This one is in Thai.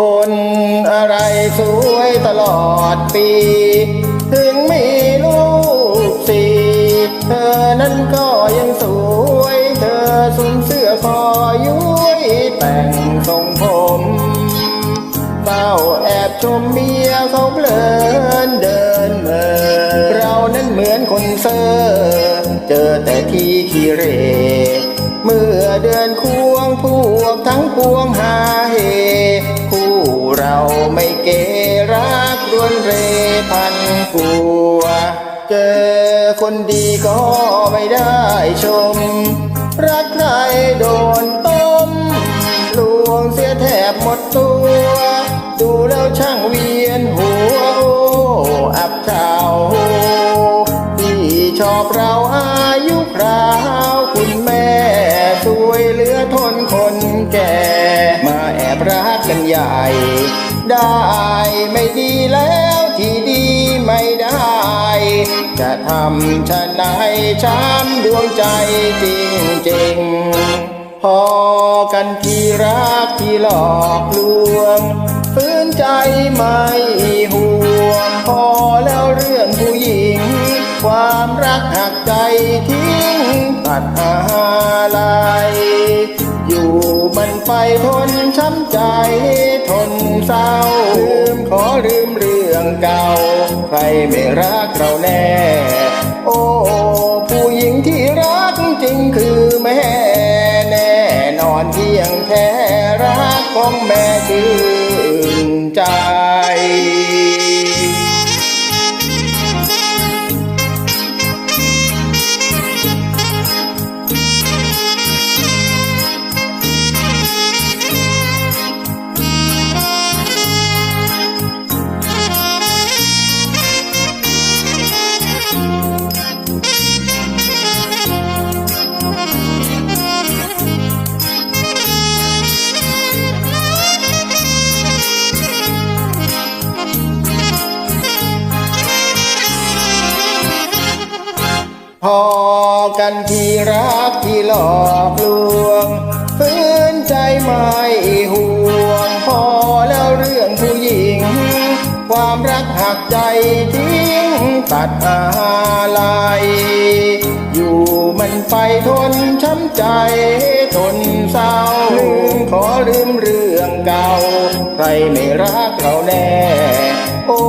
คนอะไรสวยตลอดปี ถึงมีลูกสี่เธอนั้นก็ยังสวย เธอสวมเสื้อคอยุ้ยแต่งทรงผมเฝ้าแอบชมเมียเขาเพลินเดินเมอเรานั้นเหมือนคนเซอร์เจอแต่ที่ขี้เรเมื่อเดือนควงพวกทั้งปวงหาเฮคู่ เราไม่เกรักรวนเรพันกลัว เจอคนดีก็ไม่ได้ชม รักใครโดนต้มลวงเสียแทบหมดตัว ดูแล้วช่างเวียนหัว อับเช้าที่ชอบเรา กันใหญ่ ได้ไม่ดีแล้วที่ดีไม่ได้ จะทำชะไหนายช้ำดวงใจจริงๆพอกันที่รักที่หลอกลวงฟื้นใจไม่ห่วงพอแล้วเรื่องผู้หญิง ความรักหักใจทิ้งตัดอะไร อยู่มันไปทนช้ำใจทนเศร้าลืมขอลืมเรื่องเก่า ใครไม่รักเราแน่ โอ้ผู้หญิงที่รักจริงคือแม่แน่นอนเพียงแค่รักของแม่คือ พอกันที่รักที่หลอกลวงฟื้นใจไม่ห่วง พอแล้วเรื่องผู้หญิง ความรักหักใจทิ้งตัดอะไรอยู่มันไปทนช้ำใจทนเศร้าลืมขอลืมเรื่องเก่า ใครไม่รักเราแน่ โอ้